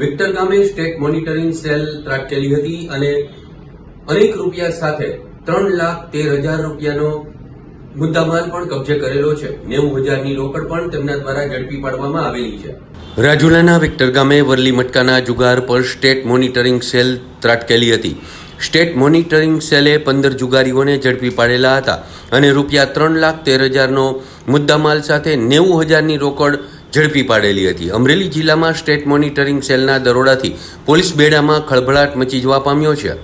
Victor ગામે state monitoring cell ત્રાટકેલી હતી અને અનેક રૂપિયા સાથે ત્રણ લાખ તેર હજાર રૂપિયાનો મુદ્દામાલ પણ કબજે કરેલો છે. નેવું હજારની રોકડ પણ તેમના દ્વારા ઝડપી પાડવામાં આવેલી છે. રાજુલાના વિક્ટર ગામે વરલી મટકાના જુગાર પર સ્ટેટ મોનિટરિંગ સેલ ત્રાટકેલી હતી. સ્ટેટ મોનિટરિંગ સેલે પંદર જુગારીઓને ઝડપી પાડેલા હતા અને રૂપિયા ત્રણ લાખ તેર હજારનો મુદ્દામાલ સાથે નેવું હજારની રોકડ ઝડપી પાડેલી હતી. અમરેલી જિલ્લામાં સ્ટેટ મોનિટરિંગ સેલના દરોડાથી પોલીસ બેડામાં ખળભળાટ મચી જવા પામ્યો છે.